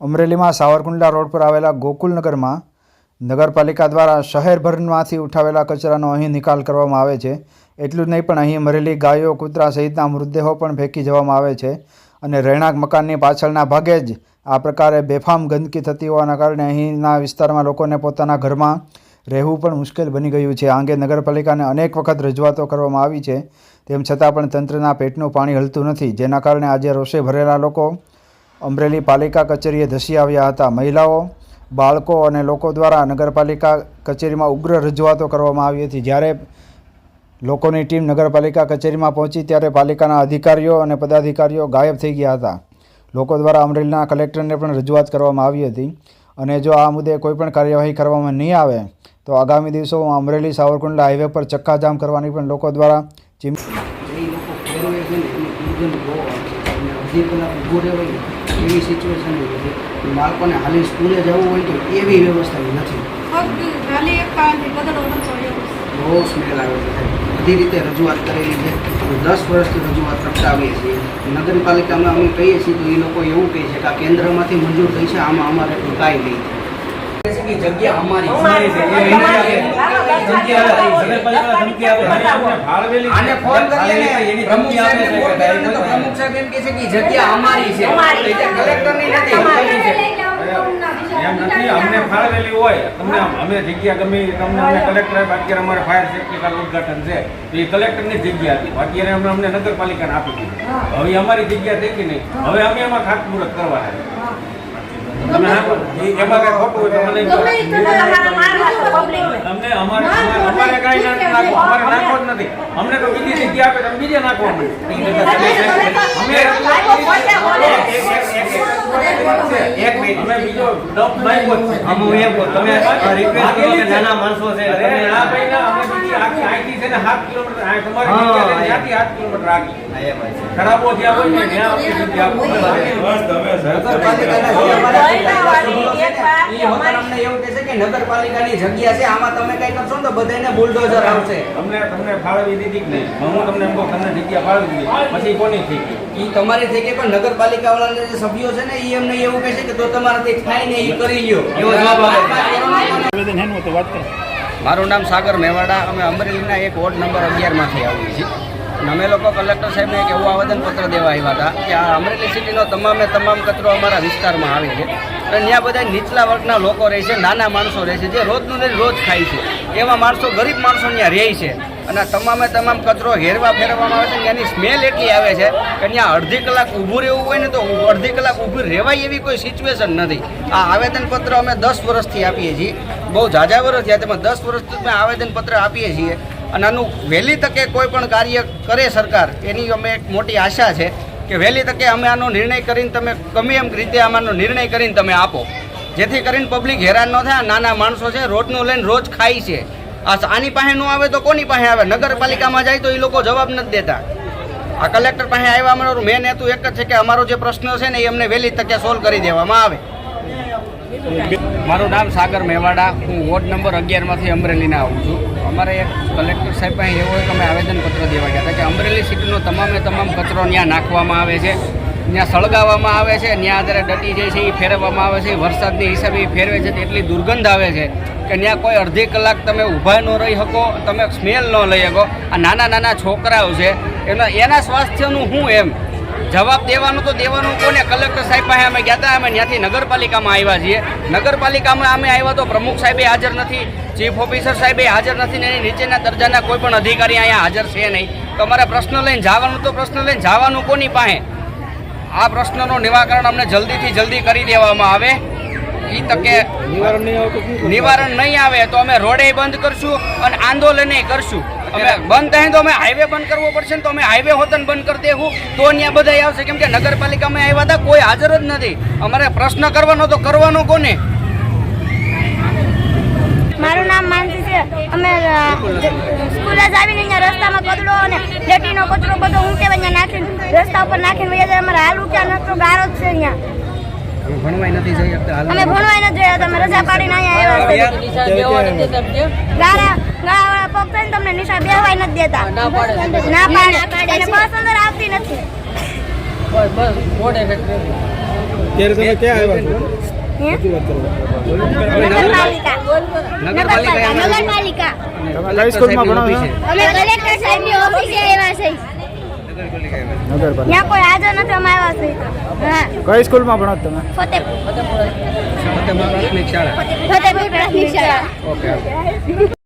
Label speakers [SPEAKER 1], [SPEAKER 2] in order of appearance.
[SPEAKER 1] અમરેલીમાં સાવરકુંડલા રોડ પર આવેલા ગોકુલનગરમાં નગરપાલિકા દ્વારા શહેરભરમાંથી ઉઠાવેલા કચરાનો અહીં નિકાલ કરવામાં આવે છે. એટલું જ નહીં, પણ અહીં મરેલી ગાયો, કૂતરા સહિતના મૃતદેહો પણ ફેંકી જવામાં આવે છે અને રહેણાંક મકાનની પાછળના ભાગે જ આ પ્રકારે બેફામ ગંદકી થતી હોવાના કારણે અહીંના વિસ્તારમાં લોકોને પોતાના ઘરમાં રહેવું પણ મુશ્કેલ બની ગયું છે. આ અંગે નગરપાલિકાને અનેક વખત રજૂઆતો કરવામાં આવી છે. તેમ છતાં પણ તંત્રના પેટનું પાણી હલતું નથી, જેના કારણે આજે રોષે ભરેલા લોકો અમરેલી પાલિકા કચેરીએ ધસી આવ્યા હતા. મહિલાઓ, બાળકો અને લોકો દ્વારા નગરપાલિકા કચેરીમાં ઉગ્ર રજૂઆતો કરવામાં આવી હતી. જ્યારે લોકોની ટીમ નગરપાલિકા કચેરીમાં પહોંચી, ત્યારે પાલિકાના અધિકારીઓ અને પદાધિકારીઓ ગાયબ થઈ ગયા હતા. લોકો દ્વારા અમરેલીના કલેક્ટરને પણ રજૂઆત કરવામાં આવી હતી. અને જો આ મુદ્દે કોઈપણ કાર્યવાહી કરવામાં નહીં આવે, તો આગામી દિવસોમાં અમરેલી સાવરકુંડલા હાઈવે પર ચક્કાજામ કરવાની પણ લોકો દ્વારા ચીમ
[SPEAKER 2] એવી સિચ્યુએશન બાળકોને હાલી સ્કૂલે જવું હોય તો એવી વ્યવસ્થા નથી. બહુ સ્મેલ આવે છે. બધી રીતે રજૂઆત કરેલી છે. દસ વર્ષથી રજૂઆત કરતા આવીએ છીએ. નગરપાલિકામાં અમે કહીએ છીએ તો એ લોકો એવું કહે છે કે આ કેન્દ્રમાંથી મંજૂર થઈ છે આમાં અમારે તો કાંઈ નહીં જગ્યા અમારી. આને ફોન કરીએ પ્રમુખ સાહેબને ફોન કર્યો ને તો પ્રમુખ સાહેબ એમ કહે છે કે જગ્યા અમારી છે. કલેક્ટરની નથી.
[SPEAKER 3] એમ નથી. અમને ફાળવેલી હોય. તમને અમે જગ્યા ગમે તમને અમને કલેક્ટર અત્યારે અમારે ફાયર સેફ્ટી કાર્ડ ઉદઘાટન છે. તો એ કલેક્ટરની જગ્યા હતી. અત્યારે અમને અમને નગરપાલિકાને આપી દીધી. હવે અમારી જગ્યા થઈ ગઈ નહીં હવે અમે એમાં ખાતમુહૂર્ત કરવાના એમાં કઈ ખોટું હોય તો મને કહો.
[SPEAKER 4] ગમે ઈ તમે તમારા માણસો public ને.
[SPEAKER 3] અમને અમારે અમારે કાંઈ ના અમારે નાખવો જ નથી. અમને તો બીજી જગ્યા આપે તમે બીજે નાખવા અમે
[SPEAKER 2] એક મિનિટ.
[SPEAKER 3] અમે બીજો ડપ નાખ્યો
[SPEAKER 5] એમ કહું, તમે રિક્વેસ્ટ નાના માણસો છે,
[SPEAKER 3] અરે ભાઈ ના અમે અહીંથી છે ને સાત કિલોમીટર આ તમારી જગ્યા છે ને
[SPEAKER 5] હા.
[SPEAKER 3] ત્યાંથી સાત કિલોમીટર આગળ.
[SPEAKER 5] હા, એમ હોય છે.
[SPEAKER 3] ખરાબો જ્યાં હોય ને ત્યાં આપણી જગ્યા આપો.
[SPEAKER 2] ઈ હોટલ એવું કહે કે નગરપાલિકાની જગ્યા છે આમાં તમે કઈ કરશો ને તો બધાને બુલડોઝર આવશે
[SPEAKER 3] અમને તમને ફાળવી દીધી કે નહીં હું તમને એમ કહું તમને જગ્યા ફાળવી દીધી પછી કોની થઈ ગઈ
[SPEAKER 2] ઈ તમારી થઈ ગઈ પણ નગરપાલિકા વાળાના જે સભ્યો છે ને એ અમને એવું કહેશે કે તો તમારાથી થાય ને એ કરી લ્યો
[SPEAKER 5] એવો જવાબ આવે.
[SPEAKER 2] મારું નામ સાગર મેવાડા, અમે અમરેલીના એક વોર્ડ નંબર અગિયારમાંથી આવીએ છીએ. અને અમે લોકો કલેક્ટર સાહેબને એક એવું આવેદનપત્ર દેવા આવ્યા હતા કે આ અમરેલી સિટીનો તમામે તમામ કચરો અમારા વિસ્તારમાં આવે છે. અને ત્યાં બધા નીચલા વર્ગના લોકો રહે છે, નાના માણસો રહે છે, જે રોજનું રોજ ખાય છે. એવા માણસો, ગરીબ માણસો ત્યાં રહે છે. અને તમામે તમામ કચરો હેરવા ફેરવવામાં આવે છે. ત્યાંની સ્મેલ એટલી આવે છે કે ત્યાં અડધી કલાક ઊભું રહેવું હોય ને તો અડધી કલાક ઊભું રહેવાય એવી કોઈ સિચ્યુએશન નથી. આ આવેદનપત્ર અમે દસ વર્ષથી આપીએ છીએ. બહુ ઝાઝા વર્ષ થયા તેમાં દસ વર્ષથી અમે આવેદનપત્ર આપીએ છીએ. અને આનું વહેલી તકે કોઈ પણ કાર્ય કરે સરકાર, એની અમે એક મોટી આશા છે કે વહેલી તકે અમે આનો નિર્ણય કરીને તમે ગમે એમ રીતે આમાંનો નિર્ણય કરીને તમે આપો. જેથી કરીને પબ્લિક હેરાન ન થાય. નાના માણસો છે, રોજનું લઈને રોજ ખાય છે. આની પાસે ન આવે તો કોની પાસે આવે? નગરપાલિકામાં જાય તો એ લોકો જવાબ નથી દેતા. આ કલેક્ટર પાસે આવ્યા અમારો મેન હેતુ એક જ છે કે અમારો જે પ્રશ્ન છે ને એ અમને વહેલી તકે સોલ્વ કરી દેવામાં આવે. મારું નામ સાગર મેવાડા. હું વોર્ડ નંબર અગિયારમાંથી અમરેલીના આવું છું. અમારે એક કલેક્ટર સાહેબ પાસે એવો એક અમે આવેદનપત્ર દેવા ગયા હતા કે અમરેલી સિટીનો તમામે તમામ કચરો ત્યાં નાખવામાં આવે છે. ત્યાં સળગાવવામાં આવે છે ત્યાં જ્યારે ડટી જાય છે એ ફેરવવામાં આવે છે વરસાદની હિસાબે એ ફેરવે છે એટલી દુર્ગંધ આવે છે કે ત્યાં કોઈ અડધી કલાક તમે ઊભા ન રહી શકો, તમે સ્મેલ ન લઈ શકો. આ નાના નાના છોકરાઓ છે, એના એના સ્વાસ્થ્યનું શું એમ જવાબ દેવાનું તો દેવાનું કોને? કલેક્ટર સાહેબ પાસે અમે ગયા હતા અમે ત્યાંથી નગરપાલિકામાં આવ્યા છીએ. નગરપાલિકામાં અમે આવ્યા તો પ્રમુખ સાહેબે હાજર નથી, ચીફ ઓફિસર સાહેબે હાજર નથી ને એની નીચેના દરજાના કોઈ પણ અધિકારી અહીંયા હાજર છે નહીં. તો અમારે પ્રશ્ન લઈને જવાનું તો પ્રશ્ન લઈને જવાનું કોની પાસે? આ પ્રશ્નનું નિવારણ અમને જલ્દીથી જલ્દી કરી દેવામાં આવે. એ તકે નિવારણ નહીં આવે તો અમે રોડે બંધ કરશું અને આંદોલને કરશું. અમે બંધ થાય તો અમે હાઈવે બંધ કરવો પડશે ને તો અમે હાઈવે હોતન બંધ કરી દેવું. તો અહીંયા બધા આવશે. કેમ કે નગરપાલિકામાં આવ્યા હતા કોઈ હાજર જ નથી. અમારે પ્રશ્ન કરવાનો તો કરવાનો કોને?
[SPEAKER 6] મારું નામ માનસી અમે સ્કૂલે જ આવીને અહીંયા રસ્તામાં કચરો અને લેટીનો કચરો બધો હું કહેવાય અહીંયા નાખીને રસ્તા ઉપર નાખીને વૈયા જાય અમારે હાલ ઉઠ્યા નતો ગારો જ છે અહીંયા.
[SPEAKER 2] ભણવાય નથી જઈ
[SPEAKER 6] અમે ભણવાય નથી જોયા. તમે રજા પાડીને અહીંયા આવ્યા છે. ગારા ગાળાવાળા પગ થઈને તમને નિશા બેહવાય નથી દેતા. ના પાડે અને બસ અંદર આવતી નથી.
[SPEAKER 1] અત્યારે તમે ક્યાં આવ્યા
[SPEAKER 6] નગરપાલિકા.
[SPEAKER 1] ભણો
[SPEAKER 6] કલેક્ટર સાહેબની ઓફિસે આવ્યા છે ત્યાં કોઈ હાજર નથી અમે આવ્યા છે હા.
[SPEAKER 1] કઈ સ્કૂલમાં ભણો છો તમે?
[SPEAKER 6] ફતેપુર.
[SPEAKER 2] ફતેહમાં પ્રાથમિક શાળા.
[SPEAKER 6] ફતેપુર પ્રાથમિક શાળા.
[SPEAKER 2] ઓકે.